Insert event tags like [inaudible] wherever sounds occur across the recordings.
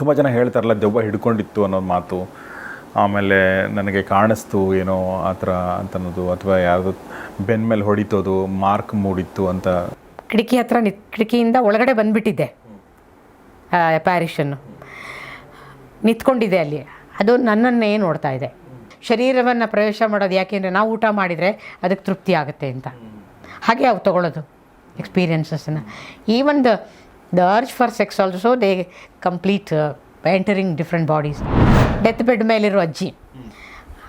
ತುಂಬ ಜನ ಹೇಳ್ತಾರಲ್ಲ, ದೆವ್ವ ಹಿಡ್ಕೊಂಡಿತ್ತು ಅನ್ನೋ ಮಾತು. ಆಮೇಲೆ ನನಗೆ ಕಾಣಿಸ್ತು ಏನೋ ಆ ಥರ ಅಂತ ಅನ್ನೋದು ಅಥವಾ ಯಾವುದು ಬೆನ್ ಮೇಲೆ ಹೊಡಿತೋದು, ಮಾರ್ಕ್ ಮೂಡಿತ್ತು ಅಂತ. ಕಿಟಕಿ ಹತ್ರ ನಿತ್ ಕಿಟಕಿಯಿಂದ ಒಳಗಡೆ ಬಂದುಬಿಟ್ಟಿದ್ದೆ. ಪ್ಯಾರಿಷನ್ನು ನಿಂತ್ಕೊಂಡಿದೆ ಅಲ್ಲಿ. ಅದು ನನ್ನನ್ನೇ ನೋಡ್ತಾ ಇದೆ. ಶರೀರವನ್ನು ಪ್ರವೇಶ ಮಾಡೋದು ಯಾಕೆಂದರೆ ನಾವು ಊಟ ಮಾಡಿದರೆ ಅದಕ್ಕೆ ತೃಪ್ತಿ ಆಗುತ್ತೆ ಅಂತ. ಹಾಗೆ ಅವು ತಗೊಳ್ಳೋದು ಈ even the urge for sex also they complete entering different bodies death bed ಮೇಲಿರೋ ಅಜ್ಜಿ.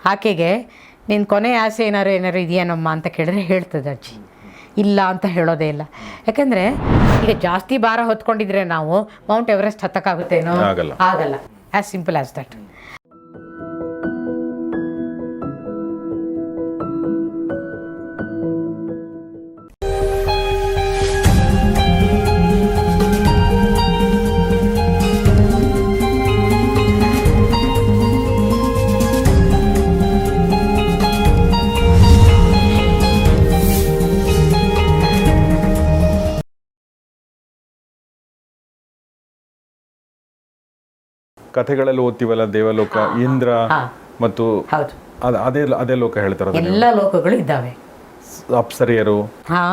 ಆಕೆಗೆ ನಿನ್ನ ಕೊನೆ ಆಸೆ ಏನಾರು ಏನಾರು ಇದೆಯೇನಮ್ಮ ಅಂತ ಕೇಳಿದ್ರೆ ಹೇಳ್ತದೆ ಅಜ್ಜಿ. ಇಲ್ಲ ಅಂತ ಹೇಳೋದೇ ಇಲ್ಲ. ಯಾಕೆಂದರೆ ಈಗ ಜಾಸ್ತಿ ಭಾರ ಹೊತ್ಕೊಂಡಿದ್ರೆ ನಾವು ಮೌಂಟ್ ಎವರೆಸ್ಟ್ ಹತ್ತಕ್ಕಾಗುತ್ತೇನೋ? ಆಗಲ್ಲ. ಆ್ಯಸ್ ಸಿಂಪಲ್ ಆಸ್ ದಟ್ ಕಥೆಗಳಲ್ಲಿ ಓದ್ತೀವಲ್ಲ ದೇವಲೋಕ ಇಂದ್ರ ಮತ್ತು ಅದು ಅದೇ ಅದೇ ಲೋಕ ಹೇಳ್ತಾರೆ ಎಲ್ಲ ಲೋಕಗಳು ಇದ್ದಾವೆ. ಅಪ್ಸರಿಯರು. ಹಾ.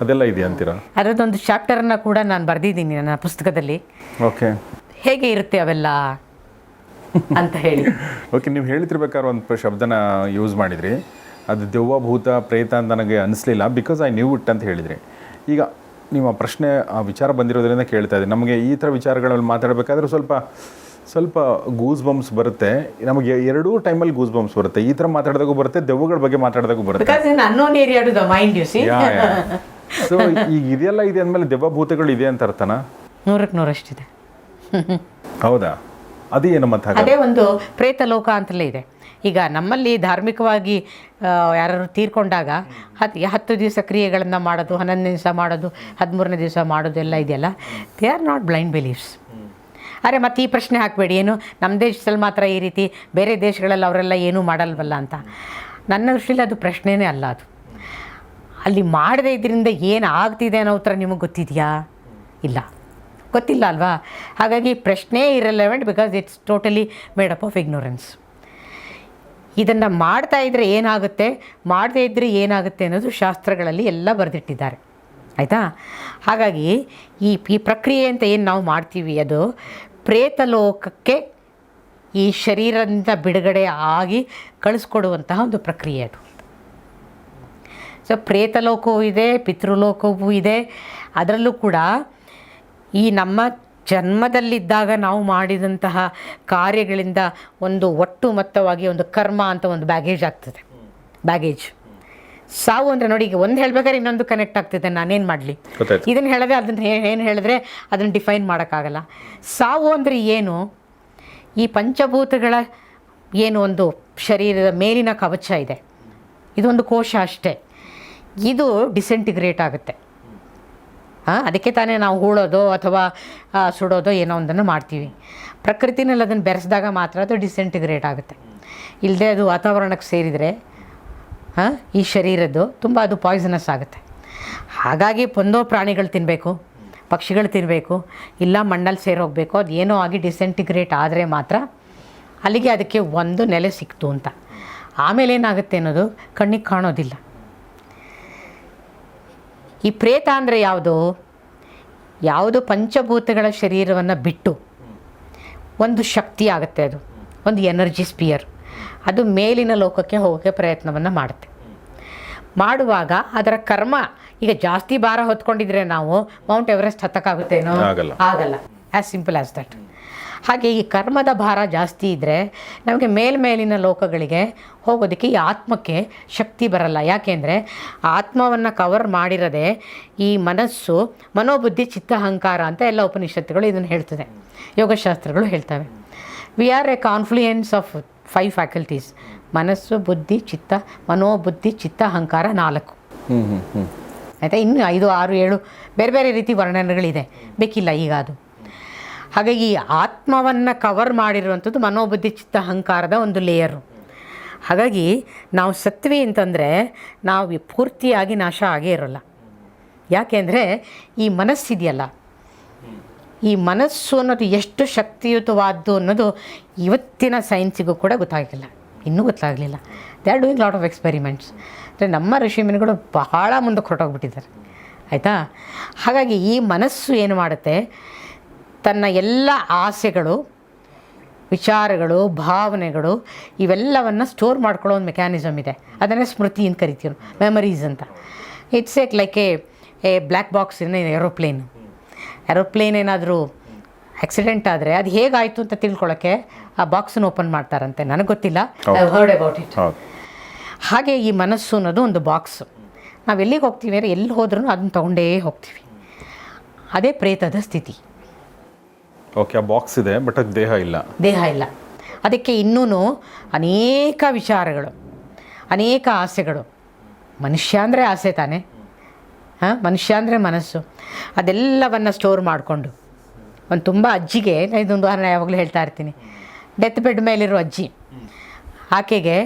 ಅದೆಲ್ಲ ಇದೆಯಾ ಅಂತೀರಾ? ಅದರದ್ದೊಂದು ಚಾಪ್ಟರ್ನ ಕೂಡ ನಾನು ಬರೆದಿದ್ದೀನಿ ನನ್ನ ಪುಸ್ತಕದಲ್ಲಿ. ಓಕೆ. ಹೇಗೆ ಇರುತ್ತೆ ಅವೆಲ್ಲ ಅಂತ ಹೇಳಿ. [laughs] ಓಕೆ ನೀವು ಹೇಳ್ತಿರ್ಬೇಕಾದ್ರೆ ಒಂದು ಶಬ್ದನ ಯೂಸ್ ಮಾಡಿದ್ರಿ. ಅದು ದೆವ್ವ ಭೂತ ಪ್ರೇತ ಅಂತ ನನಗೆ ಅನಿಸ್ಲಿಲ್ಲ. ಬಿಕಾಸ್ ಐ ನ್ಯೂ ಇಟ್ ಅಂತ ಹೇಳಿದ್ರಿ. ಈಗ ಆ ಪ್ರಶ್ನೆ ಆ ವಿಚಾರ ಬಂದಿರೋದ್ರಿಂದ ಕೇಳ್ತಾ ಇದ್ದೀನಿ. ನಮಗೆ ಈ ಥರ ವಿಚಾರಗಳಲ್ಲಿ ಮಾತಾಡಬೇಕಾದ್ರೆ ಸ್ವಲ್ಪ ಸ್ವಲ್ಪ ಗೂಸ್ ಬಂಪ್ಸ್ ಬರುತ್ತೆ. ನಮಗೆ ಎರಡೂ ಟೈಮಲ್ಲಿ ಗೂಸ್ ಬಂಪ್ಸ್ ಬರುತ್ತೆ. ಈ ಥರ ಮಾತಾಡಿದಾಗೂ ಬರುತ್ತೆ ದೆವ್ವಗಳ ಬಗ್ಗೆ ಮಾತಾಡಿದಾಗೂ ಬರುತ್ತೆ. ಸಿ [laughs] ಈಗ ಇದೆಲ್ಲ ಇದೆ ಅಂದಮೇಲೆ ದೆವ್ವ ಭೂತಗಳು ಇದೆ ಅಂತ ಅರ್ಥನಾ? ನೂರಕ್ಕೆ ನೂರಷ್ಟಿದೆ. ಹೌದಾ? ಅದೇ ಏನು ಮತ್ತೆ? ಅದೇ ಒಂದು ಪ್ರೇತ ಲೋಕ ಅಂತಲೇ ಇದೆ. ಈಗ ನಮ್ಮಲ್ಲಿ ಧಾರ್ಮಿಕವಾಗಿ ಯಾರು ತೀರ್ಕೊಂಡಾಗ ಹತ್ತು ಹತ್ತು ದಿವಸ ಕ್ರಿಯೆಗಳನ್ನು ಮಾಡೋದು ಹನ್ನೊಂದನೇ ದಿವಸ ಮಾಡೋದು, ಹದಿಮೂರನೇ ದಿವಸ ಮಾಡೋದು ಎಲ್ಲ ಇದೆಯಲ್ಲ? They are not blind beliefs are ಮತ್ತು ಈ ಪ್ರಶ್ನೆ ಹಾಕಬೇಡಿ, ಏನು ನಮ್ಮ ದೇಶದಲ್ಲಿ ಮಾತ್ರ ಈ ರೀತಿ ಬೇರೆ ದೇಶಗಳಲ್ಲಿ ಅವರೆಲ್ಲ ಏನೂ ಮಾಡಲ್ವಲ್ಲ ಅಂತ? ನನ್ನ ದೃಷ್ಟಿಯಲ್ಲಿ ಅದು ಪ್ರಶ್ನೆನೇ ಅಲ್ಲ ಅದು. ಅಲ್ಲಿ ಮಾಡದೇ ಇದರಿಂದ ಏನು ಆಗ್ತಿದೆ ಅನ್ನೋ ಉತ್ತರ ನಿಮಗೆ ಗೊತ್ತಿದೆಯಾ? ಇಲ್ಲ. ಗೊತ್ತಿಲ್ಲ ಅಲ್ವಾ? ಹಾಗಾಗಿ ಪ್ರಶ್ನೆ irrelevant because it's totally made up of ignorance ಇದನ್ನು ಮಾಡ್ತಾ ಇದ್ದರೆ ಏನಾಗುತ್ತೆ? ಮಾಡದೇ ಇದ್ದರೆ ಏನಾಗುತ್ತೆ ಅನ್ನೋದು ಶಾಸ್ತ್ರಗಳಲ್ಲಿ ಎಲ್ಲ ಬರೆದಿಟ್ಟಿದ್ದಾರೆ. ಆಯಿತಾ? ಹಾಗಾಗಿ ಈ ಈ ಪ್ರಕ್ರಿಯೆ ಅಂತ ಏನು ನಾವು ಮಾಡ್ತೀವಿ ಅದು ಪ್ರೇತಲೋಕಕ್ಕೆ ಈ ಶರೀರದಿಂದ ಬಿಡುಗಡೆ ಆಗಿ ಕಳಿಸ್ಕೊಡುವಂತಹ ಒಂದು ಪ್ರಕ್ರಿಯೆ ಅದು. ಸೊ ಪ್ರೇತಲೋಕವೂ ಇದೆ, ಪಿತೃಲೋಕವೂ ಇದೆ. ಅದರಲ್ಲೂ ಕೂಡ ಈ ನಮ್ಮ ಜನ್ಮದಲ್ಲಿದ್ದಾಗ ನಾವು ಮಾಡಿದಂತಹ ಕಾರ್ಯಗಳಿಂದ ಒಂದು ಒಟ್ಟು ಮೊತ್ತವಾಗಿ ಒಂದು ಕರ್ಮ ಅಂತ ಒಂದು ಬ್ಯಾಗೇಜ್ ಆಗ್ತದೆ. ಬ್ಯಾಗೇಜ್ ಸಾವು ಅಂದರೆ ನೋಡಿ ಈಗ ಒಂದು ಹೇಳ್ಬೇಕಾದ್ರೆ ಇನ್ನೊಂದು ಕನೆಕ್ಟ್ ಆಗ್ತಿದೆ ನಾನೇನು ಮಾಡಲಿ? ಇದನ್ನು ಹೇಳಿದ್ರೆ ಅದನ್ನು ಏನು ಹೇಳಿದ್ರೆ ಅದನ್ನು ಡಿಫೈನ್ ಮಾಡೋಕ್ಕಾಗಲ್ಲ. ಸಾವು ಅಂದರೆ ಏನು? ಈ ಪಂಚಭೂತಗಳ ಏನು ಒಂದು ಶರೀರದ ಮೇಲಿನ ಕವಚ ಇದೆ. ಇದೊಂದು ಕೋಶ ಅಷ್ಟೇ. ಇದು ಡಿಸೆಂಟಿಗ್ರೇಟ್ ಆಗುತ್ತೆ. ಅದಕ್ಕೆ ತಾನೇ ನಾವು ಹೂಳೋದು ಅಥವಾ ಸುಡೋದು ಏನೋ ಒಂದನ್ನು ಮಾಡ್ತೀವಿ. ಪ್ರಕೃತಿನಲ್ಲಿ ಅದನ್ನು ಬೆರೆಸಿದಾಗ ಮಾತ್ರ ಅದು ಡಿಸೆಂಟಿಗ್ರೇಟ್ ಆಗುತ್ತೆ. ಇಲ್ಲದೆ ಅದು ವಾತಾವರಣಕ್ಕೆ ಸೇರಿದರೆ ಹಾಂ ಈ ಶರೀರದ್ದು ತುಂಬ ಅದು ಪಾಯ್ಸನಸ್ ಆಗುತ್ತೆ. ಹಾಗಾಗಿ ಪೊಂದೋ ಪ್ರಾಣಿಗಳು ತಿನ್ನಬೇಕು ಪಕ್ಷಿಗಳು ತಿನ್ನಬೇಕು ಇಲ್ಲ ಮಣ್ಣಲ್ಲಿ ಸೇರೋಗಬೇಕು ಅದು ಏನೋ ಆಗಿ ಡಿಸೆಂಟಿಗ್ರೇಟ್ ಆದರೆ ಮಾತ್ರ ಅಲ್ಲಿಗೆ ಅದಕ್ಕೆ ಒಂದು ನೆಲೆ ಸಿಕ್ತು ಅಂತ. ಆಮೇಲೆ ಏನಾಗುತ್ತೆ ಅನ್ನೋದು ಕಣ್ಣಿಗೆ ಕಾಣೋದಿಲ್ಲ. ಈ ಪ್ರೇತ ಅಂದರೆ ಯಾವುದು? ಯಾವುದು ಪಂಚಭೂತಗಳ ಶರೀರವನ್ನು ಬಿಟ್ಟು ಒಂದು ಶಕ್ತಿ ಆಗುತ್ತೆ ಅದು. ಒಂದು ಎನರ್ಜಿ ಸ್ಪಿಯರ್. ಅದು ಮೇಲಿನ ಲೋಕಕ್ಕೆ ಹೋಗೋಕ್ಕೆ ಪ್ರಯತ್ನವನ್ನು ಮಾಡುತ್ತೆ. ಮಾಡುವಾಗ ಅದರ ಕರ್ಮ ಈಗ ಜಾಸ್ತಿ ಭಾರ ಹೊತ್ಕೊಂಡಿದ್ರೆ ನಾವು ಮೌಂಟ್ ಎವರೆಸ್ಟ್ ಹತ್ತಕ್ಕಾಗುತ್ತೇನೋ? ಆಗಲ್ಲ. ಆ್ಯಸ್ ಸಿಂಪಲ್ ಆಸ್ ದಟ್ ಹಾಗೆ ಈ ಕರ್ಮದ ಭಾರ ಜಾಸ್ತಿ ಇದ್ದರೆ ನಮಗೆ ಮೇಲ್ಮೇಲಿನ ಲೋಕಗಳಿಗೆ ಹೋಗೋದಕ್ಕೆ ಈ ಆತ್ಮಕ್ಕೆ ಶಕ್ತಿ ಬರಲ್ಲ. ಯಾಕೆಂದರೆ ಆತ್ಮವನ್ನು ಕವರ್ ಮಾಡಿರದೆ ಈ ಮನಸ್ಸು ಮನೋಬುದ್ಧಿ ಚಿತ್ತ ಅಹಂಕಾರ ಅಂತ ಎಲ್ಲ ಉಪನಿಷತ್ತುಗಳು ಇದನ್ನು ಹೇಳ್ತದೆ. ಯೋಗಶಾಸ್ತ್ರಗಳು ಹೇಳ್ತವೆ. We are a confluence of five faculties ಮನಸ್ಸು ಬುದ್ಧಿ ಚಿತ್ತ ಮನೋಬುದ್ಧಿ ಚಿತ್ತ ಅಹಂಕಾರ ನಾಲ್ಕು. ಆಯಿತಾ? ಇನ್ನು ಐದು ಆರು ಏಳು ಬೇರೆ ಬೇರೆ ರೀತಿ ವರ್ಣನೆಗಳಿದೆ. ಬೇಕಿಲ್ಲ ಈಗ ಅದು. ಹಾಗಾಗಿ ಈ ಆತ್ಮವನ್ನು ಕವರ್ ಮಾಡಿರುವಂಥದ್ದು ಮನೋಬುದ್ಧಿ, ಚಿತ್ತ, ಅಹಂಕಾರದ ಒಂದು ಲೇಯರು ಹಾಗಾಗಿ ನಾವು ಸತ್ವಿ ಅಂತಂದರೆ ನಾವು ಪೂರ್ತಿಯಾಗಿ ನಾಶ ಆಗೇ ಇರೋಲ್ಲ. ಯಾಕೆಂದರೆ ಈ ಮನಸ್ಸಿದೆಯಲ್ಲ ಈ ಮನಸ್ಸು ಅನ್ನೋದು ಎಷ್ಟು ಶಕ್ತಿಯುತವಾದ್ದು ಅನ್ನೋದು ಇವತ್ತಿನ ಸೈನ್ಸಿಗೂ ಕೂಡ ಗೊತ್ತಾಗಿಲ್ಲ ಇನ್ನೂ ಗೊತ್ತಾಗಲಿಲ್ಲ. They are doing lot of experiments ಅಂದರೆ ನಮ್ಮ ಋಷಿಮುನಿಗಳು ಬಹಳ ಮುಂದಕ್ಕೆ ಹೊರಟೋಗ್ಬಿಟ್ಟಿದ್ದಾರೆ. ಆಯಿತಾ? ಹಾಗಾಗಿ ಈ ಮನಸ್ಸು ಏನು ಮಾಡುತ್ತೆ? ತನ್ನ ಎಲ್ಲ ಆಸೆಗಳು ವಿಚಾರಗಳು ಭಾವನೆಗಳು ಇವೆಲ್ಲವನ್ನು ಸ್ಟೋರ್ ಮಾಡ್ಕೊಳ್ಳೋ ಒಂದು ಮೆಕ್ಯಾನಿಸಮ್ ಇದೆ. ಅದನ್ನೇ ಸ್ಮೃತಿ ಅಂತ ಕರಿತೀವಿ ಮೆಮರೀಸ್ ಅಂತ. It's uh like a a black box in aeroplane aeroplane ಏನಾದರೂ ಆಕ್ಸಿಡೆಂಟ್ ಆದರೆ ಅದು ಹೇಗಾಯಿತು ಅಂತ ತಿಳ್ಕೊಳ್ಳೋಕ್ಕೆ ಆ ಬಾಕ್ಸನ್ನು ಓಪನ್ ಮಾಡ್ತಾರಂತೆ. ನನಗೆ ಗೊತ್ತಿಲ್ಲ. ಐ ಹರ್ಡ್ ಅಬೌಟ್ ಇಟ್ ಹಾಗೆ ಈ ಮನಸ್ಸು ಅನ್ನೋದು ಒಂದು ಬಾಕ್ಸ್ ನಾವು ಎಲ್ಲಿಗೆ ಹೋಗ್ತೀವಿ ಅಂದರೆ ಎಲ್ಲಿ ಹೋದ್ರೂ ಅದನ್ನು ತೊಗೊಂಡೇ ಹೋಗ್ತೀವಿ. ಅದೇ ಪ್ರೇತದ ಸ್ಥಿತಿ. ಓಕೆ ಬಾಕ್ಸ್ ಇದೆ ಬಟ್ ಅದು ದೇಹ ಇಲ್ಲ. ದೇಹ ಇಲ್ಲ. ಅದಕ್ಕೆ ಇನ್ನೂ ಅನೇಕ ವಿಚಾರಗಳು, ಅನೇಕ ಆಸೆಗಳು. ಮನುಷ್ಯ ಅಂದರೆ ಆಸೆ ತಾನೆ? ಹಾಂ, ಮನುಷ್ಯ ಅಂದರೆ ಮನಸ್ಸು. ಅದೆಲ್ಲವನ್ನು ಸ್ಟೋರ್ ಮಾಡಿಕೊಂಡು, ಒಂದು ತುಂಬ ಅಜ್ಜಿಗೆ ಇದೊಂದು ಉದಾಹರಣೆ ಯಾವಾಗಲೂ ಹೇಳ್ತಾ ಇರ್ತೀನಿ. ಡೆತ್ ಬೆಡ್ ಮೇಲಿರೋ ಅಜ್ಜಿ. ಆಕೆಗೆ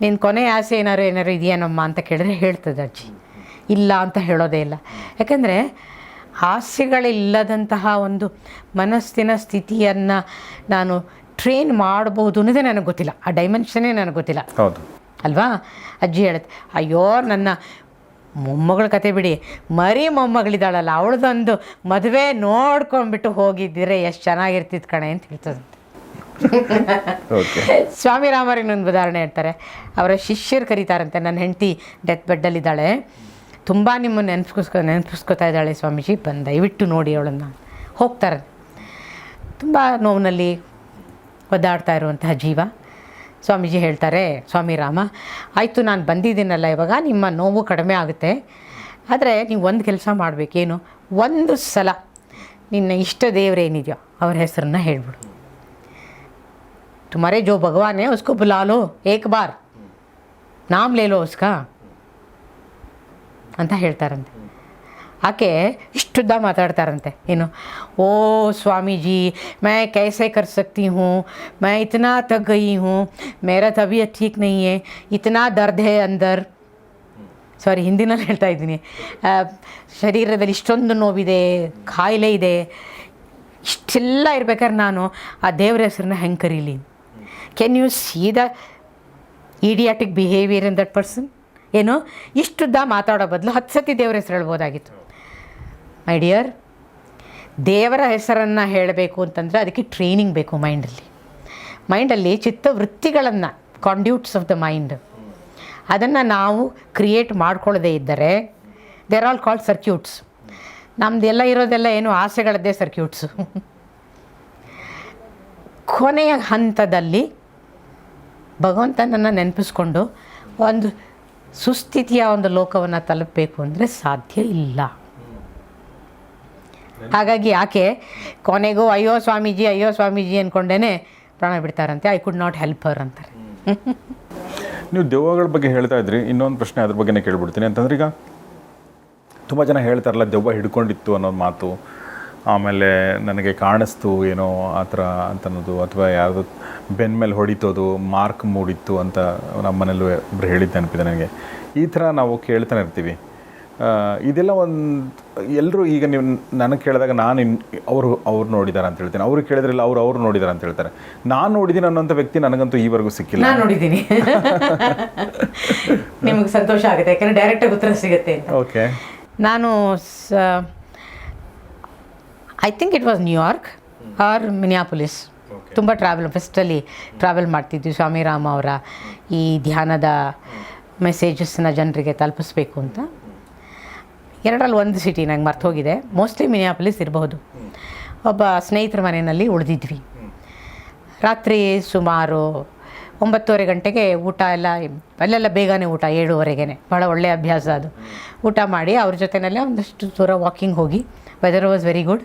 ನಿನ್ನ ಕೊನೆ ಆಸೆ ಏನಾರು ಏನಾರು ಇದೆಯೇನಮ್ಮ ಅಂತ ಕೇಳಿದ್ರೆ ಹೇಳ್ತದೆ ಅಜ್ಜಿ. ಇಲ್ಲ ಅಂತ ಹೇಳೋದೇ ಇಲ್ಲ. ಯಾಕೆಂದರೆ ಆಸೆಗಳಿಲ್ಲದಂತಹ ಒಂದು ಮನಸ್ಸಿನ ಸ್ಥಿತಿಯನ್ನು ನಾನು ಟ್ರೈನ್ ಮಾಡ್ಬೋದು ಅನ್ನೋದೇ ನನಗೆ ಗೊತ್ತಿಲ್ಲ. ಆ ಡೈಮೆನ್ಷನ್ನೇ ನನಗೆ ಗೊತ್ತಿಲ್ಲ. ಹೌದು. ಅಲ್ವಾ? ಅಜ್ಜಿ ಹೇಳುತ್ತೆ ಅಯ್ಯೋ ನನ್ನ ಮೊಮ್ಮಗಳ ಕತೆ ಬಿಡಿ. ಮರಿ ಮೊಮ್ಮಗಳಿದ್ದಾಳಲ್ಲ ಅವಳದೊಂದು ಮದುವೆ ನೋಡ್ಕೊಂಡ್ಬಿಟ್ಟು ಹೋಗಿದ್ದಿರೆ ಎಷ್ಟು ಚೆನ್ನಾಗಿರ್ತಿತ್ತು ಕಣೆ ಅಂತ ಹೇಳ್ತದಂತೆ. ಸ್ವಾಮಿ ರಾಮರಿನ ಒಂದು ಉದಾಹರಣೆ ಹೇಳ್ತಾರೆ. ಅವರ ಶಿಷ್ಯರು ಕರೀತಾರಂತೆ ನನ್ನ ಹೆಂಡತಿ ಡೆತ್ ಬೆಡ್ಡಲ್ಲಿದ್ದಾಳೆ ತುಂಬ ನಿಮ್ಮನ್ನು ನೆನಪಿಸ್ಕೊ ನೆನಪಿಸ್ಕೊತಾ ಇದ್ದಾಳೆ ಸ್ವಾಮೀಜಿ ಬಂದು ದಯವಿಟ್ಟು ನೋಡಿ ಅವಳನ್ನು ಹೋಗ್ತಾರೆ ತುಂಬ ನೋವಿನಲ್ಲಿ ಒದ್ದಾಡ್ತಾ ಇರುವಂತಹ ಜೀವ ಸ್ವಾಮೀಜಿ ಹೇಳ್ತಾರೆ ಸ್ವಾಮಿ ರಾಮ ಆಯಿತು ನಾನು ಬಂದಿದ್ದೀನಲ್ಲ ಇವಾಗ ನಿಮ್ಮ ನೋವು ಕಡಿಮೆ ಆಗುತ್ತೆ ಆದರೆ ನೀವು ಒಂದು ಕೆಲಸ ಮಾಡಬೇಕೇನು ಒಂದು ಸಲ ನಿನ್ನ ಇಷ್ಟ ದೇವರೇನಿದೆಯೋ ಅವ್ರ ಹೆಸರನ್ನ ಹೇಳ್ಬಿಡು तुम्हारे जो भगवान है उसको बुला लो एक बार ನಾಮ್ ಲೇಲೋ ಉಸ್ಕಾ ಅಂತ ಹೇಳ್ತಾರಂತೆ. ಆಕೆ ಇಷ್ಟುದ್ದ ಮಾತಾಡ್ತಾರಂತೆ. ಏನು, ಓ ಸ್ವಾಮೀಜಿ, ಮೈ ಕೈಸೆ ಕರ್ ಸಕ್ತಿ ಹೂ ಮೈ ಇತನಾ ತಗ್ ಗಯಿ ಹೂ ಮೇರ ತಬಿಯತ್ ಠೀಕ್ ನೈ ಇತನಾ ದರ್ದ್ ಹೇ ಅಂದರ್. ಸಾರಿ, ಹಿಂದಿನಲ್ಲಿ ಹೇಳ್ತಾ ಇದ್ದೀನಿ. ಶರೀರದಲ್ಲಿ ಇಷ್ಟೊಂದು ನೋವಿದೆ, ಕಾಯಿಲೆ ಇದೆ, ಇಷ್ಟೆಲ್ಲ ಇರ್ಬೇಕಾದ್ರೆ ನಾನು ಆ ದೇವ್ರ ಹೆಸರನ್ನ ಹೆಂಗೆ ಕರೀಲಿ? Can you see the idiotic behaviour in that person ಏನು? ಇಷ್ಟುದ್ದ ಮಾತಾಡೋ ಬದಲು ಹತ್ತು ಸತಿ ದೇವ್ರ ಹೆಸರು ಹೇಳ್ಬೋದಾಗಿತ್ತು. ಮೈ ಡಿಯರ್ ದೇವರ ಹೆಸರನ್ನು ಹೇಳಬೇಕು ಅಂತಂದರೆ ಅದಕ್ಕೆ ಟ್ರೈನಿಂಗ್ ಬೇಕು ಮೈಂಡಲ್ಲಿ ಮೈಂಡಲ್ಲಿ ಚಿತ್ತವೃತ್ತಿಗಳನ್ನು ಕಾಂಡ್ಯೂಟ್ಸ್ ಆಫ್ ದ ಮೈಂಡ್ ಅದನ್ನು ನಾವು ಕ್ರಿಯೇಟ್ ಮಾಡ್ಕೊಳ್ಳದೇ ಇದ್ದರೆ ದೇರ್ ಆಲ್ ಕಾಲ್ಡ್ ಸರ್ಕ್ಯೂಟ್ಸ್ ನಮ್ಮದೆಲ್ಲ ಇರೋದೆಲ್ಲ ಏನು ಆಸೆಗಳದ್ದೇ ಸರ್ಕ್ಯೂಟ್ಸು ಕೊನೆಯ ಹಂತದಲ್ಲಿ ಭಗವಂತನನ್ನು ನೆನಪಿಸ್ಕೊಂಡು ಒಂದು ಸುಸ್ಥಿತಿಯ ಒಂದು ಲೋಕವನ್ನು ತಲುಪಬೇಕು ಅಂದರೆ ಸಾಧ್ಯ ಇಲ್ಲ. ಹಾಗಾಗಿ ಆಕೆ ಕೊನೆಗೂ ಅಯ್ಯೋ ಸ್ವಾಮೀಜಿ ಅಯ್ಯೋ ಸ್ವಾಮೀಜಿ ಅಂದ್ಕೊಂಡೇ ಪ್ರಾಣ ಬಿಡ್ತಾರಂತೆ. ಐ ಕುಡ್ ನಾಟ್ ಹೆಲ್ಪ್ ಅವರ್ ಅಂತಾರೆ. [laughs] ನೀವು ದೆವ್ವಗಳ ಬಗ್ಗೆ ಹೇಳ್ತಾ ಇದ್ರಿ. ಇನ್ನೊಂದು ಪ್ರಶ್ನೆ ಅದ್ರ ಬಗ್ಗೆನೇ ಕೇಳ್ಬಿಡ್ತೀನಿ. ಅಂತಂದ್ರೆ ಈಗ ತುಂಬ ಜನ ಹೇಳ್ತಾರಲ್ಲ ದೆವ್ವ ಹಿಡ್ಕೊಂಡಿತ್ತು ಅನ್ನೋ ಮಾತು. ಆಮೇಲೆ ನನಗೆ ಕಾಣಿಸ್ತು ಏನೋ ಆ ಥರ ಅಂತ ಅನ್ನೋದು ಅಥವಾ ಯಾವುದು ಬೆನ್ನ ಮೇಲೆ ಹೊಡಿತೋದು ಮಾರ್ಕ್ ಮೂಡಿತ್ತು ಅಂತ ನಮ್ಮ ಮನೇಲೂ ಒಬ್ರು ಹೇಳಿದ್ದು ನೆನಪಿದೆ ನನಗೆ. ಈ ಥರ ನಾವು ಕೇಳ್ತಾನೆ ಇರ್ತೀವಿ. ಇದೆಲ್ಲ ಒಂದು ಎಲ್ಲರೂ ಈಗ ನೀವು ನನಗೆ ಕೇಳಿದಾಗ ನಾನು ಇನ್ ಅವರು ಅವ್ರು ನೋಡಿದ್ದಾರೆ ಅಂತ ಹೇಳ್ತೀನಿ. ಅವ್ರು ಕೇಳಿದ್ರಲ್ಲ ಅವ್ರು ಅವ್ರು ನೋಡಿದ್ದಾರೆ ಅಂತ ಹೇಳ್ತಾರೆ. ನಾನು ನೋಡಿದ್ದೀನಿ ಅನ್ನೋಂಥ ವ್ಯಕ್ತಿ ನನಗಂತೂ ಈವರೆಗೂ ಸಿಕ್ಕಿಲ್ಲ. ನಾನು ನೋಡಿದ್ದೀನಿ. [laughs] ನಿಮಗೆ ಸಂತೋಷ ಆಗುತ್ತೆ ಯಾಕಂದರೆ ಡೈರೆಕ್ಟಾಗಿ ಉತ್ತರ ಸಿಗುತ್ತೆ ಅಂತ. ಓಕೆ ನಾನು I think it was New York or Minneapolis ತುಂಬ ಟ್ರಾವೆಲ್ ಫೆಸ್ಟಲ್ಲಿ ಟ್ರಾವೆಲ್ ಮಾಡ್ತಿದ್ವಿ. ಸ್ವಾಮಿ ರಾಮ ಅವರ ಈ ಧ್ಯಾನದ ಮೆಸೇಜಸ್ನ ಜನರಿಗೆ ತಲುಪಿಸ್ಬೇಕು ಅಂತ. ಎರಡರಲ್ಲಿ ಒಂದು ಸಿಟಿ ನಂಗೆ ಮರ್ತು ಹೋಗಿದೆ ಮೋಸ್ಟ್ಲಿ ಮಿನಿಯಾಪೊಲಿಸ್ ಇರಬಹುದು ಒಬ್ಬ ಸ್ನೇಹಿತರ ಮನೆಯಲ್ಲಿ ಉಳಿದಿದ್ವಿ. ರಾತ್ರಿ ಸುಮಾರು ಒಂಬತ್ತುವರೆ ಗಂಟೆಗೆ ಊಟ ಎಲ್ಲ ಅಲ್ಲೆಲ್ಲ ಬೇಗನೆ ಊಟ ಏಳುವರೆಗೆ ಭಾಳ ಒಳ್ಳೆಯ ಅಭ್ಯಾಸ ಅದು. ಊಟ ಮಾಡಿ ಅವ್ರ ಜೊತೆಯಲ್ಲೇ ಒಂದಷ್ಟು ದೂರ ವಾಕಿಂಗ್ ಹೋಗಿ ವೆದರ್ ವಾಸ್ ವೆರಿ ಗುಡ್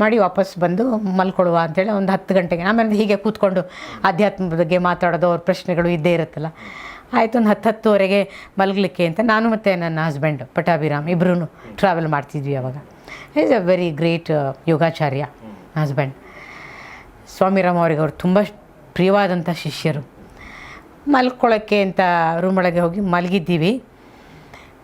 ಮಾಡಿ ವಾಪಸ್ ಬಂದು ಮಲ್ಕೊಳ್ಳುವ ಅಂತೇಳಿ ಒಂದು ಹತ್ತು ಗಂಟೆಗೆ. ಆಮೇಲೆ ಹೀಗೆ ಕೂತ್ಕೊಂಡು ಆಧ್ಯಾತ್ಮದ ಬಗ್ಗೆ ಮಾತಾಡೋದು, ಅವ್ರ ಪ್ರಶ್ನೆಗಳು ಇದ್ದೇ ಇರುತ್ತಲ್ಲ. ಆಯಿತು ಒಂದು ಹತ್ತು ಹತ್ತುವರೆಗೆ ಮಲಗಲಿಕ್ಕೆ ಅಂತ ನಾನು ಮತ್ತು ನನ್ನ ಹಸ್ಬೆಂಡ್ ಪಟಾಭಿರಾಮ್ ಇಬ್ಬರೂ ಟ್ರಾವೆಲ್ ಮಾಡ್ತಿದ್ವಿ ಅವಾಗ. ಈಸ್ ಅ ವೆರಿ ಗ್ರೇಟ್ ಯೋಗಾಚಾರ್ಯ ಹಸ್ಬೆಂಡ್ ಸ್ವಾಮಿರಾಮ್ ಅವರಿಗೆ ಅವರು ತುಂಬ ಪ್ರಿಯವಾದಂಥ ಶಿಷ್ಯರು. ಮಲ್ಕೊಳ್ಳೋಕ್ಕೆ ಅಂತ ರೂಮ್ ಒಳಗೆ ಹೋಗಿ ಮಲಗಿದ್ದೀವಿ.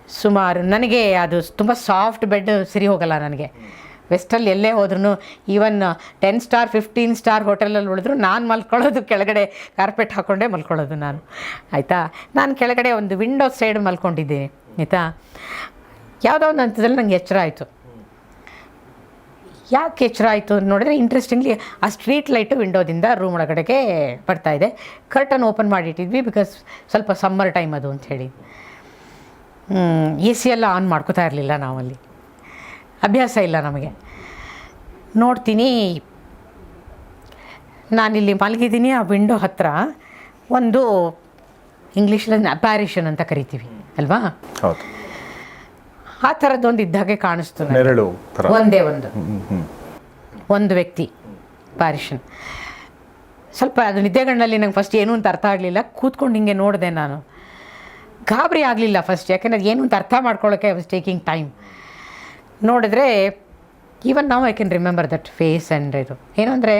ಸುಮಾರು ನನಗೆ ಅದು ತುಂಬ ಸಾಫ್ಟ್ ಬೆಡ್ ಸರಿ ಹೋಗಲ್ಲ ನನಗೆ. ವೆಸ್ಟಲ್ಲಿ ಎಲ್ಲೇ ಹೋದ್ರೂ even ten star fifteen star ಹೋಟೆಲಲ್ಲಿ ಉಳಿದ್ರು ನಾನು ಮಲ್ಕೊಳ್ಳೋದು ಕೆಳಗಡೆ ಕಾರ್ಪೆಟ್ ಹಾಕ್ಕೊಂಡೇ ಮಲ್ಕೊಳ್ಳೋದು ನಾನು. ಆಯಿತಾ? ನಾನು ಕೆಳಗಡೆ ಒಂದು ವಿಂಡೋ ಸೈಡ್ ಮಲ್ಕೊಂಡಿದ್ದೀನಿ ಆಯಿತಾ? ಯಾವುದೋ ಒಂದು ಹಂತದಲ್ಲಿ ನಂಗೆ ಎಚ್ಚರ ಆಯಿತು. ಯಾಕೆ ಎಚ್ಚರ ಆಯಿತು ನೋಡಿದ್ರೆ ಇಂಟ್ರೆಸ್ಟಿಂಗ್ಲಿ ಆ ಸ್ಟ್ರೀಟ್ ಲೈಟು ವಿಂಡೋದಿಂದ ರೂಮ್ ಒಳಗಡೆಗೆ ಬರ್ತಾ ಇದೆ. ಕರ್ಟನ್ ಓಪನ್ ಮಾಡಿಟ್ಟಿದ್ವಿ ಬಿಕಾಸ್ ಸ್ವಲ್ಪ ಸಮ್ಮರ್ ಟೈಮ್ ಅದು ಅಂತ ಹೇಳಿ. ಎ ಸಿ ಎಲ್ಲ ಆನ್ ಮಾಡ್ಕೋತಾ ಇರಲಿಲ್ಲ ನಾವಲ್ಲಿ. ಅಭ್ಯಾಸ ಇಲ್ಲ ನಮಗೆ. ನೋಡ್ತೀನಿ. ನಾನಿಲ್ಲಿ ಮಲಗಿದ್ದೀನಿ ಆ ವಿಂಡೋ ಹತ್ತಿರ ಒಂದು ಇಂಗ್ಲೀಷಲ್ಲಿ ಅಪ್ಯಾರಿಷನ್ ಅಂತ ಕರಿತೀವಿ ಅಲ್ವಾ? ಆ ಥರದ್ದೊಂದು ಇದ್ದಾಗೆ ಕಾಣಿಸ್ತು ಒಂದೇ ಒಂದು. ಒಂದು ವ್ಯಕ್ತಿ ಪ್ಯಾರಿಷನ್ ಸ್ವಲ್ಪ ಅದು ನಿದ್ದೆಗಣ್ಣಲ್ಲಿ ನಂಗೆ ಫಸ್ಟ್ ಏನು ಅಂತ ಅರ್ಥ ಆಗಲಿಲ್ಲ. ಕೂತ್ಕೊಂಡು ಹಿಂಗೆ ನೋಡಿದೆ ನಾನು. ಗಾಬರಿ ಆಗಲಿಲ್ಲ ಫಸ್ಟ್ ಯಾಕೆಂದರೆ ಏನು ಅಂತ ಅರ್ಥ ಮಾಡ್ಕೊಳ್ಳೋಕ್ಕೆ ಐ ವಾಸ್ ಟೇಕಿಂಗ್ ಟೈಮ್ ನೋಡಿದ್ರೆ ಈವನ್ ನಾವು I can remember that face and ಇದು. ಏನು ಅಂದರೆ,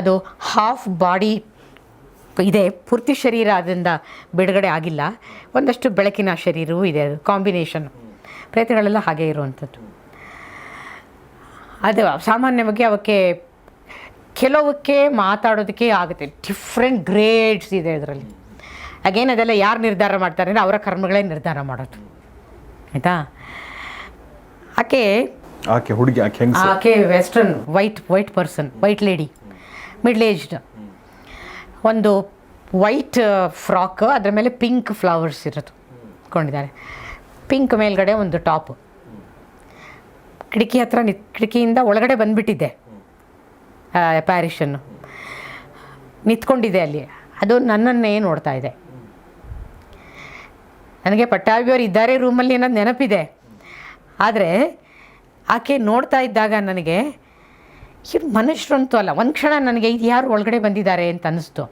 ಅದು ಹಾಫ್ ಬಾಡಿ ಇದೆ, ಪೂರ್ತಿ ಶರೀರ ಅದರಿಂದ ಬಿಡುಗಡೆ ಆಗಿಲ್ಲ. ಒಂದಷ್ಟು ಬೆಳಕಿನ ಶರೀರವೂ ಇದೆ, ಅದು ಕಾಂಬಿನೇಷನ್ ಪ್ರೇತಗಳೆಲ್ಲ ಹಾಗೆ ಇರುವಂಥದ್ದು. ಅದು ಸಾಮಾನ್ಯವಾಗಿ ಅವಕ್ಕೆ ಕೆಲವಕ್ಕೆ ಮಾತಾಡೋದಕ್ಕೆ ಆಗುತ್ತೆ. ಡಿಫ್ರೆಂಟ್ ಗ್ರೇಡ್ಸ್ ಇದೆ ಇದರಲ್ಲಿ. ಅಗೇನ್ ಅದೆಲ್ಲ ಯಾರು ನಿರ್ಧಾರ ಮಾಡ್ತಾರೆ ಅಂದರೆ ಅವರ ಕರ್ಮಗಳೇ ನಿರ್ಧಾರ ಮಾಡೋದು. ಆಯಿತಾ? ಆಕೆ ಆಕೆ ಹುಡುಗಿ ಆಕೆ ಆಕೆ western white white person white lady middle aged ಒಂದು ವೈಟ್ ಫ್ರಾಕ್ ಅದರ ಮೇಲೆ ಪಿಂಕ್ ಫ್ಲವರ್ಸ್ ಇರೋದು ಕೊಂಡಿದ್ದಾರೆ. ಪಿಂಕ್ ಮೇಲ್ಗಡೆ ಒಂದು ಟಾಪ್ ಕಿಟಕಿ ಹತ್ರ ನಿತ್ ಕಿಟಕಿಯಿಂದ ಒಳಗಡೆ ಬಂದುಬಿಟ್ಟಿದ್ದೆ ಪ್ಯಾರಿಷನ್ನು ನಿಂತ್ಕೊಂಡಿದೆ ಅಲ್ಲಿ. ಅದು ನನ್ನನ್ನೇ ನೋಡ್ತಾ ಇದೆ. ನನಗೆ ಪಟ್ಟಾಭಿಯವರು ಇದ್ದಾರೆ ರೂಮಲ್ಲಿ ಅನ್ನೋದು ನೆನಪಿದೆ. ಆದರೆ ಆಕೆ ನೋಡ್ತಾ ಇದ್ದಾಗ ನನಗೆ ಇವ್ರು ಮನುಷ್ಯರಂತೂ ಅಲ್ಲ ಒಂದು ಕ್ಷಣ ನನಗೆ ಇದು ಯಾರು ಒಳಗಡೆ ಬಂದಿದ್ದಾರೆ ಅಂತ ಅನ್ನಿಸ್ತು.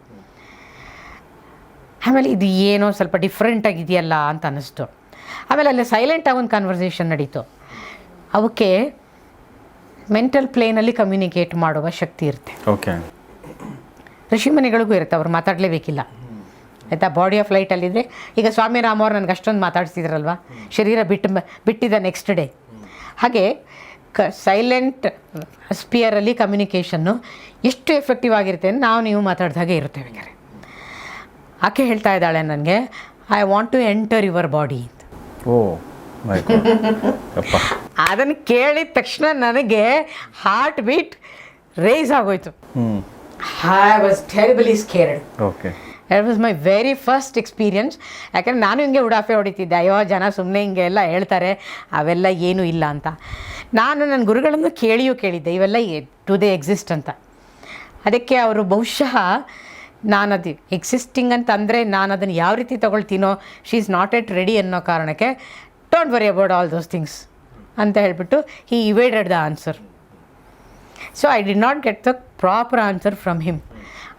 ಆಮೇಲೆ ಇದು ಏನೋ ಸ್ವಲ್ಪ ಡಿಫ್ರೆಂಟ್ ಆಗಿದೆಯಲ್ಲ ಅಂತ ಅನ್ನಿಸ್ತು. ಆಮೇಲೆ ಅಲ್ಲಿ ಸೈಲೆಂಟಾಗಿ ಒಂದು ಕಾನ್ವರ್ಸೇಷನ್ ನಡೀತು. ಅವಕ್ಕೆ ಮೆಂಟಲ್ ಪ್ಲೇನಲ್ಲಿ ಕಮ್ಯುನಿಕೇಟ್ ಮಾಡುವ ಶಕ್ತಿ ಇರುತ್ತೆ. ಓಕೆ ಋಷಿ ಮನೆಗಳಿಗೂ ಇರುತ್ತೆ ಅವ್ರು ಮಾತಾಡಲೇಬೇಕಿಲ್ಲ. ಆಯಿತಾ? ಬಾಡಿ ಆಫ್ ಲೈಟಲ್ಲಿದ್ದರೆ ಈಗ ಸ್ವಾಮಿ ರಾಮ್ ಅವ್ರು ನನಗೆ ಅಷ್ಟೊಂದು ಮಾತಾಡ್ತಿದ್ರಲ್ವ ಶರೀರ ಬಿಟ್ಟು ಬಿಟ್ಟಿದ್ದ ನೆಕ್ಸ್ಟ್ ಡೇ ಹಾಗೆ ಕ ಸೈಲೆಂಟ್ ಸ್ಪಿಯರಲ್ಲಿ ಕಮ್ಯುನಿಕೇಷನ್ನು ಎಷ್ಟು ಎಫೆಕ್ಟಿವ್ ಆಗಿರುತ್ತೆ ಅಂತ ನಾವು ನೀವು ಮಾತಾಡ್ದಾಗೆ ಇರುತ್ತೆ ಬೇಕಾದ್ರೆ ಆಕೆ ಹೇಳ್ತಾ ಇದ್ದಾಳೆ ನನಗೆ I want to enter your body ಅಂತ. ಓ [laughs] ಅದನ್ನು ಕೇಳಿದ ತಕ್ಷಣ ನನಗೆ ಹಾರ್ಟ್ ಬೀಟ್ ರೇಸ್ ಆಗೋಯ್ತು. I was terribly scared okay that was my very first experience ಯಾಕಂದ್ರೆ ನಾನು ಹಿಂಗೆ ಉಡಾಫೆ ಹೊಡಿತಿದ್ದೆ. ಅಯ್ಯೋ, ಜನ ಸುಮ್ಮನೆ ಹಿಂಗೆ ಎಲ್ಲ ಹೇಳ್ತಾರೆ, ಅವೆಲ್ಲ ಏನೂ ಇಲ್ಲ ಅಂತ. ನಾನು ನನ್ನ ಗುರುಗಳನ್ನು ಕೇಳಿಯೂ ಕೇಳಿದ್ದೆ, ಇವೆಲ್ಲ ಟು ದೇ ಎಕ್ಸಿಸ್ಟ್ ಅಂತ. ಅದಕ್ಕೆ ಅವರು ಬಹುಶಃ ನಾನು ಅದು ಎಕ್ಸಿಸ್ಟಿಂಗ್ ಅಂತ ಅಂದರೆ ನಾನು ಅದನ್ನು ಯಾವ ರೀತಿ ತೊಗೊಳ್ತೀನೋ she is not yet ready ಅನ್ನೋ ಕಾರಣಕ್ಕೆ don't worry about all those things ಅಂತ ಹೇಳಿಬಿಟ್ಟು he evaded the answer so I did not get the proper answer from him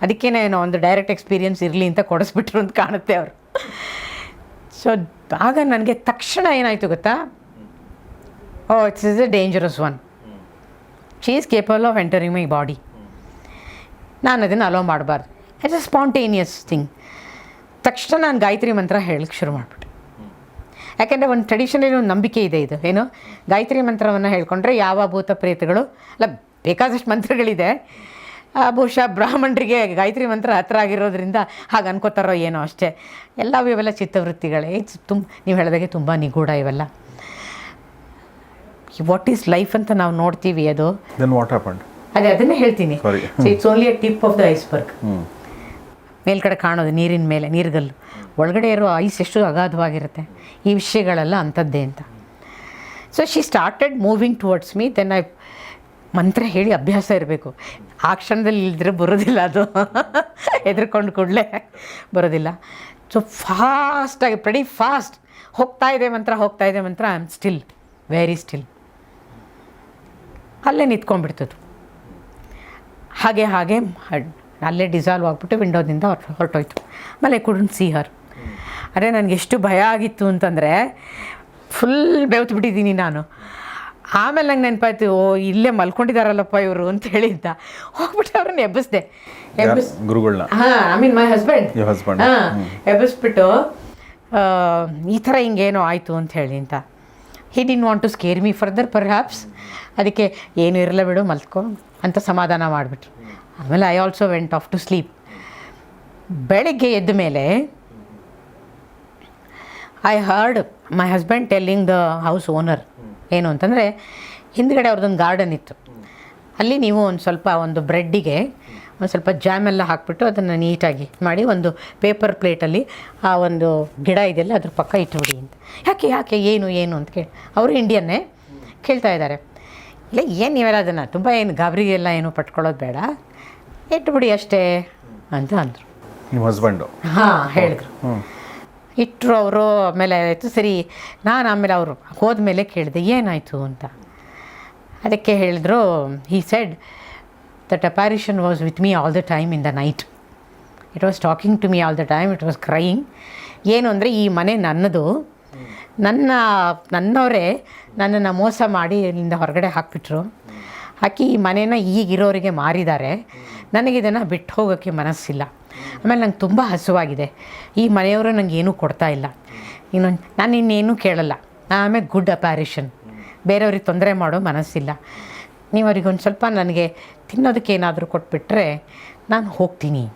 ಅದಕ್ಕೇ ಏನೋ ಒಂದು ಡೈರೆಕ್ಟ್ ಎಕ್ಸ್ಪೀರಿಯೆನ್ಸ್ ಇರಲಿ ಅಂತ ಕೊಡಿಸ್ಬಿಟ್ರು ಅಂತ ಕಾಣುತ್ತೆ ಅವರು. ಸೊ ಆಗ ನನಗೆ ತಕ್ಷಣ ಏನಾಯಿತು ಗೊತ್ತಾ? ಓ it's is a dangerous one she is capable of entering my body ನಾನು ಅದನ್ನು ಅಲೋ ಮಾಡಬಾರ್ದು. ಇಟ್ಸ್ ಅ ಸ್ಪಾಂಟೇನಿಯಸ್ ಥಿಂಗ್ ತಕ್ಷಣ ನಾನು ಗಾಯತ್ರಿ ಮಂತ್ರ ಹೇಳಕ್ಕೆ ಶುರು ಮಾಡಿಬಿಟ್ಟೆ. ಯಾಕೆಂದರೆ ಒಂದು ಟ್ರೆಡಿಷನಲ್ಲಿ ಒಂದು ನಂಬಿಕೆ ಇದೆ ಇದು, ಏನು? ಗಾಯತ್ರಿ ಮಂತ್ರವನ್ನು ಹೇಳ್ಕೊಂಡ್ರೆ ಯಾವ ಭೂತ ಪ್ರೇತಗಳು, ಅಲ್ಲ, ಬೇಕಾದಷ್ಟು ಮಂತ್ರಗಳಿದೆ. ಬಹುಶಃ ಬ್ರಾಹ್ಮಣರಿಗೆ ಗಾಯತ್ರಿ ಮಂತ್ರ ಹತ್ರ ಆಗಿರೋದ್ರಿಂದ ಹಾಗೆ ಅನ್ಕೋತಾರೋ ಏನೋ ಅಷ್ಟೇ. ಎಲ್ಲ ಇವೆಲ್ಲ ಚಿತ್ತವೃತ್ತಿಗಳೇ. ತುಂಬ ನೀವು ಹೇಳಿದಾಗೆ ತುಂಬ ನಿಗೂಢ ಇವೆಲ್ಲ. ವಾಟ್ ಈಸ್ ಲೈಫ್ ಅಂತ ನಾವು ನೋಡ್ತೀವಿ ಅದು. ಅದೇ ಅದನ್ನೇ ಹೇಳ್ತೀನಿ. It's only a tip of the iceberg ಮೇಲ್ಕಡೆ ಮೇಲ್ಗಡೆ ಕಾಣೋದು ನೀರಿನ ಮೇಲೆ ನೀರ್ಗಲ್ಲು. ಒಳಗಡೆ ಇರೋ ಐಸ್ ಎಷ್ಟು ಅಗಾಧವಾಗಿರುತ್ತೆ. ಈ ವಿಷಯಗಳೆಲ್ಲ ಅಂಥದ್ದೇ ಅಂತ. So she started moving towards me then I ಮಂತ್ರ ಹೇಳಿ ಅಭ್ಯಾಸ ಇರಬೇಕು. ಆ ಕ್ಷಣದಲ್ಲಿ ಇಲ್ಲದ್ರೆ ಬರೋದಿಲ್ಲ ಅದು. ಹೆದರ್ಕೊಂಡು ಕೂಡಲೇ ಬರೋದಿಲ್ಲ. ಸೊ ಫಾಸ್ಟಾಗಿ ಪ್ರೆಡಿ ಫಾಸ್ಟ್ ಹೋಗ್ತಾ ಇದೆ ಮಂತ್ರ, ಹೋಗ್ತಾ ಇದೆ ಮಂತ್ರ I am still very still ಅಲ್ಲೇ ನಿಂತ್ಕೊಂಡ್ಬಿಡ್ತದು ಹಾಗೆ ಹಾಗೆ ಅಲ್ಲೇ ಡಿಸಾಲ್ವ್ ಆಗಿಬಿಟ್ಟು ವಿಂಡೋದಿಂದ ಹೊರ, ಹೊರಟೋಯ್ತು. ಆಮೇಲೆ ಕುಡನ್ ಸಿ ಹರ್ ಅದೇ ನನಗೆ ಎಷ್ಟು ಭಯ ಆಗಿತ್ತು ಅಂತಂದರೆ ಫುಲ್ ಬೆವ್ತು ಬಿಟ್ಟಿದ್ದೀನಿ ನಾನು. ಆಮೇಲೆ ನಂಗೆ ನೆನಪಾಯ್ತು ಓ ಇಲ್ಲೇ ಮಲ್ಕೊಂಡಿದಾರಲ್ಲಪ್ಪ ಇವರು ಅಂತ ಹೇಳಿದ್ದ ಹೋಗ್ಬಿಟ್ಟು ಅವ್ರನ್ನ ಎಬ್ಬಿಸ್ದೆ. ಎಬ್ಬಿಸ್ ಗುರುಗಳನ್ನ ಹಾಂ ಐ ಮೀನ್ ಮೈ ಹಸ್ಬೆಂಡ್. ಹಾಂ ಎಬ್ಬಿಸ್ಬಿಟ್ಟು ಈ ಥರ ಹಿಂಗೇನೋ ಆಯಿತು ಅಂತ ಹೇಳಿ ಅಂತ. He didn't want to scare me further perhaps ಅದಕ್ಕೆ ಏನು ಇರಲ್ಲ ಬಿಡು ಮಲ್ಕೊ ಅಂತ ಸಮಾಧಾನ ಮಾಡಿಬಿಟ್ರು. ಆಮೇಲೆ I also went off to sleep ಬೆಳಿಗ್ಗೆ ಎದ್ದ ಮೇಲೆ I heard my husband telling the house owner ಏನು ಅಂತಂದರೆ ಹಿಂದ್ಗಡೆ ಅವ್ರದ್ದೊಂದು ಗಾರ್ಡನ್ ಇತ್ತು. ಅಲ್ಲಿ ನೀವು ಒಂದು ಸ್ವಲ್ಪ ಒಂದು ಬ್ರೆಡ್ಡಿಗೆ ಒಂದು ಸ್ವಲ್ಪ ಜಾಮ್ ಎಲ್ಲ ಹಾಕ್ಬಿಟ್ಟು ಅದನ್ನು ನೀಟಾಗಿ ಮಾಡಿ ಒಂದು ಪೇಪರ್ ಪ್ಲೇಟಲ್ಲಿ ಆ ಒಂದು ಗಿಡ ಇದೆಯಲ್ಲ ಅದ್ರ ಪಕ್ಕ ಇಟ್ಟುಬಿಡಿ ಅಂತ. ಯಾಕೆ ಯಾಕೆ ಏನು ಏನು ಅಂತ ಕೇಳಿ. ಅವರು ಇಂಡಿಯನ್ನೇ ಕೇಳ್ತಾ ಇದ್ದಾರೆ. ಇಲ್ಲ ಏನು ನೀವೆಲ್ಲ ಅದನ್ನು ತುಂಬ ಏನು ಗಾಬರಿ ಎಲ್ಲ ಏನು ಪಟ್ಕೊಳ್ಳೋದು ಬೇಡ. ಇಟ್ಬಿಡಿ ಅಷ್ಟೇ ಅಂತ ಅಂದರು. ನಿಮ್ಮ ಹಸ್ಬೆಂಡು ಹಾಂ ಹೇಳಿದ್ರು. ಹ್ಞೂ ಇಟ್ಟರು ಅವರು, ಆಮೇಲೆ ಆಯಿತು, ಸರಿ, ನಾನು ಆಮೇಲೆ ಅವರು ಹೋದ್ಮೇಲೆ ಕೇಳಿದೆ, ಏನಾಯಿತು ಅಂತ. ಅದಕ್ಕೆ ಹೇಳಿದ್ರು he said that apparition was with me all the time in the night it was talking to me all the time it was crying ಏನು ಅಂದರೆ, ಈ ಮನೆ ನನ್ನದು. ನನ್ನ, ನನ್ನವರೇ ನನ್ನನ್ನು ಮೋಸ ಮಾಡಿ ಇಲ್ಲಿಂದ ಹೊರಗಡೆ ಹಾಕಿಬಿಟ್ರು. ಹಾಕಿ ಈ ಮನೇನ ಈಗಿರೋರಿಗೆ ಮಾರಿದ್ದಾರೆ. ನನಗಿದನ್ನು ಬಿಟ್ಟು ಹೋಗೋಕ್ಕೆ ಮನಸ್ಸಿಲ್ಲ. ಆಮೇಲೆ ನಂಗೆ ತುಂಬ ಹಸುವಾಗಿದೆ. ಈ ಮನೆಯವರು ನಂಗೆ ಏನೂ ಕೊಡ್ತಾ ಇಲ್ಲ. ಇನ್ನೊಂದು ನಾನು ಇನ್ನೇನು ಕೇಳಲ್ಲ. ಆಮೇಲೆ ಗುಡ್ ಅಪ್ಯಾರಿಷನ್. ಬೇರೆಯವ್ರಿಗೆ ತೊಂದರೆ ಮಾಡೋ ಮನಸ್ಸಿಲ್ಲ. ನೀವು ಅವ್ರಿಗೆ ಒಂದು ಸ್ವಲ್ಪ ನನಗೆ ತಿನ್ನೋದಕ್ಕೆ ಏನಾದರೂ ಕೊಟ್ಬಿಟ್ರೆ ನಾನು ಹೋಗ್ತೀನಿ.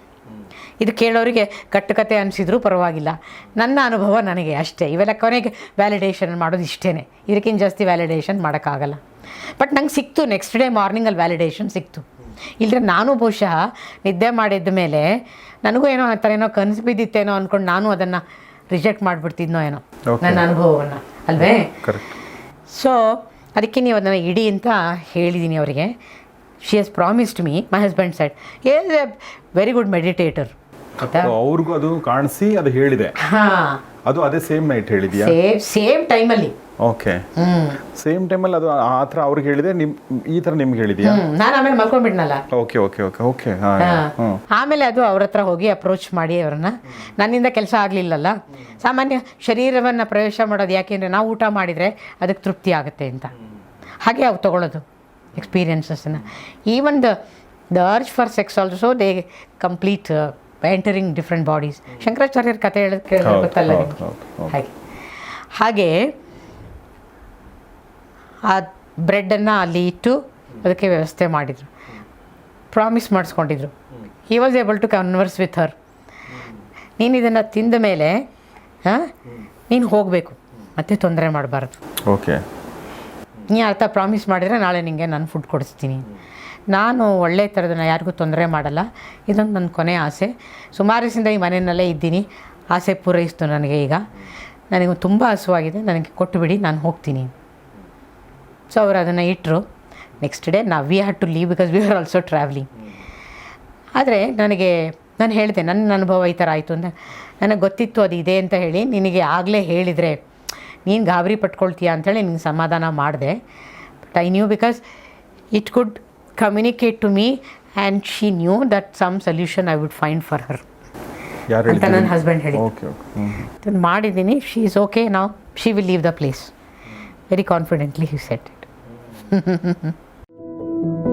ಇದು ಕೇಳೋರಿಗೆ ಕಟ್ಟುಕತೆ ಅನಿಸಿದ್ರೂ ಪರವಾಗಿಲ್ಲ. ನನ್ನ ಅನುಭವ ನನಗೆ ಅಷ್ಟೇ. ಇವೆಲ್ಲ ಕೊನೆಗೆ ವ್ಯಾಲಿಡೇಷನ್ ಮಾಡೋದು ಇಷ್ಟೇ ಇದಕ್ಕಿಂತ ಜಾಸ್ತಿ ವ್ಯಾಲಿಡೇಷನ್ ಮಾಡೋಕ್ಕಾಗಲ್ಲ. ಬಟ್ ನಂಗೆ ಸಿಕ್ತು. ನೆಕ್ಸ್ಟ್ ಡೇ ಮಾರ್ನಿಂಗಲ್ಲಿ ವ್ಯಾಲಿಡೇಷನ್ ಸಿಕ್ತು. ಇಲ್ಲದ್ರೆ ನಾನು ಬಹುಶಃ ನಿದ್ದೆ ಮಾಡಿದ ಮೇಲೆ ನನಗೂ ಏನೋ ಆ ಥರ ಏನೋ ಕನಸು ಬಿದ್ದಿತ್ತೇನೋ ಅಂದ್ಕೊಂಡು ನಾನು ಅದನ್ನು ರಿಜೆಕ್ಟ್ ಮಾಡಿಬಿಡ್ತಿದ್ನೋ ಏನೋ. ನನ್ನ ಅನುಭವವನ್ನು ಅಲ್ವೇ? ಸೊ ಅದಕ್ಕೆ ನೀವು ಅದನ್ನು ಇಡಿ ಅಂತ ಹೇಳಿದ್ದೀನಿ ಅವರಿಗೆ. She has promised me my husband said as a very good meditator ಅವ್ರಿಗೂ ಅದು ಕಾಣಿಸಿ ಅದು ಹೇಳಿದೆ. ಹಾಂ. ಅದು ಅದೇ ಸೇಮ್ ನೈಟ್ ಹೇಳಿದ್ಯಾ? ಸೇಮ್ ಸೇಮ್ ಟೈಮಲ್ಲಿ ಓಕೆ ಸೇಮ್ ಟೈಮಲ್ಲಿ ಅದು ಆ ಥರ ಅವ್ರಿಗೆ ಹೇಳಿದೆ ನಿಮ್ ಈ ಥರ ನಿಮ್ಗೆ ಹೇಳಿದ್ಯಾ? ನಾನು ಆಮೇಲೆ ಮಲ್ಕೊಂಡ್ಬಿಟ್ನಲ್ಲ. ಓಕೆ ಓಕೆ ಓಕೆ ಓಕೆ ಹಾಂ. ಆಮೇಲೆ ಅದು ಅವ್ರ ಹತ್ರ ಹೋಗಿ ಅಪ್ರೋಚ್ ಮಾಡಿ ಅವ್ರನ್ನ. ನನ್ನಿಂದ ಕೆಲಸ ಆಗಲಿಲ್ಲಲ್ಲ. ಸಾಮಾನ್ಯ ಶರೀರವನ್ನು ಪ್ರವೇಶ ಮಾಡೋದು ಯಾಕೆಂದ್ರೆ ನಾವು ಊಟ ಮಾಡಿದರೆ ಅದಕ್ಕೆ ತೃಪ್ತಿ ಆಗುತ್ತೆ ಅಂತ. ಹಾಗೆ ಅವು ತಗೊಳ್ಳೋದು ಎಕ್ಸ್ಪೀರಿಯನ್ಸಸ್ನ even the the urge for sex also they complete entering different bodies ಶಂಕರಾಚಾರ್ಯರ ಕಥೆ ಹೇಳೋದಕ್ಕೆ ಗೊತ್ತಲ್ಲ. ಹಾಗೆ ಹಾಗೆ ಆ ಬ್ರೆಡ್ಡನ್ನು ಅಲ್ಲಿ ಇಟ್ಟು ಅದಕ್ಕೆ ವ್ಯವಸ್ಥೆ ಮಾಡಿದರು. Promise ಮಾಡಿಸ್ಕೊಂಡಿದ್ರು. He was able to converse with her ನೀನು ಇದನ್ನು ತಿಂದ ಮೇಲೆ ಹಾಂ? ನೀನು ಹೋಗಬೇಕು. ಮತ್ತೆ ತೊಂದರೆ ಮಾಡಬಾರ್ದು. ಓಕೆ ನೀ ಅರ್ಥ ಪ್ರಾಮಿಸ್ ಮಾಡಿದರೆ ನಾಳೆ ನಿನಗೆ ನಾನು ಫುಡ್ ಕೊಡಿಸ್ತೀನಿ. ನಾನು ಒಳ್ಳೆ ಥರದನ್ನ ಯಾರಿಗೂ ತೊಂದರೆ ಮಾಡಲ್ಲ. ಇದೊಂದು ನನ್ನ ಕೊನೆ ಆಸೆ. ಸುಮಾರಿಸಿಂದ ಈ ಮನೆಯಲ್ಲೇ ಇದ್ದೀನಿ. ಆಸೆ ಪೂರೈಸ್ತು ನನಗೆ ಈಗ. ನನಗೆ ತುಂಬ ಹಸುವಾಗಿದೆ. ನನಗೆ ಕೊಟ್ಟುಬಿಡಿ ನಾನು ಹೋಗ್ತೀನಿ. ಸೊ ಅವರು ಅದನ್ನು ಇಟ್ಟರು ನೆಕ್ಸ್ಟ್ ಡೇ ನಾವು we had to leave because we are also travelling ಆದರೆ ನನಗೆ ನಾನು ಹೇಳಿದೆ ನನ್ನ ಅನುಭವ ಈ ಥರ ಆಯಿತು ಅಂದರೆ ನನಗೆ ಗೊತ್ತಿತ್ತು ಅದು ಇದೆ ಅಂತ ಹೇಳಿ ನಿನಗೆ ಆಗಲೇ ಹೇಳಿದರೆ ನೀನು ಗಾಬರಿ ಪಟ್ಕೊಳ್ತೀಯ ಅಂಥೇಳಿ ನಿನಗೆ ಸಮಾಧಾನ ಮಾಡಿದೆ. But I knew because it could communicate to me and she knew that some solution I would find for her ಅಂತ ನನ್ನ ಹಸ್ಬೆಂಡ್ ಹೇಳಿ ಮಾಡಿದ್ದೀನಿ ಶಿ ಈಸ್ ಓಕೆ ನಾವು she will leave the place very confidently he said Ha ha ha ha.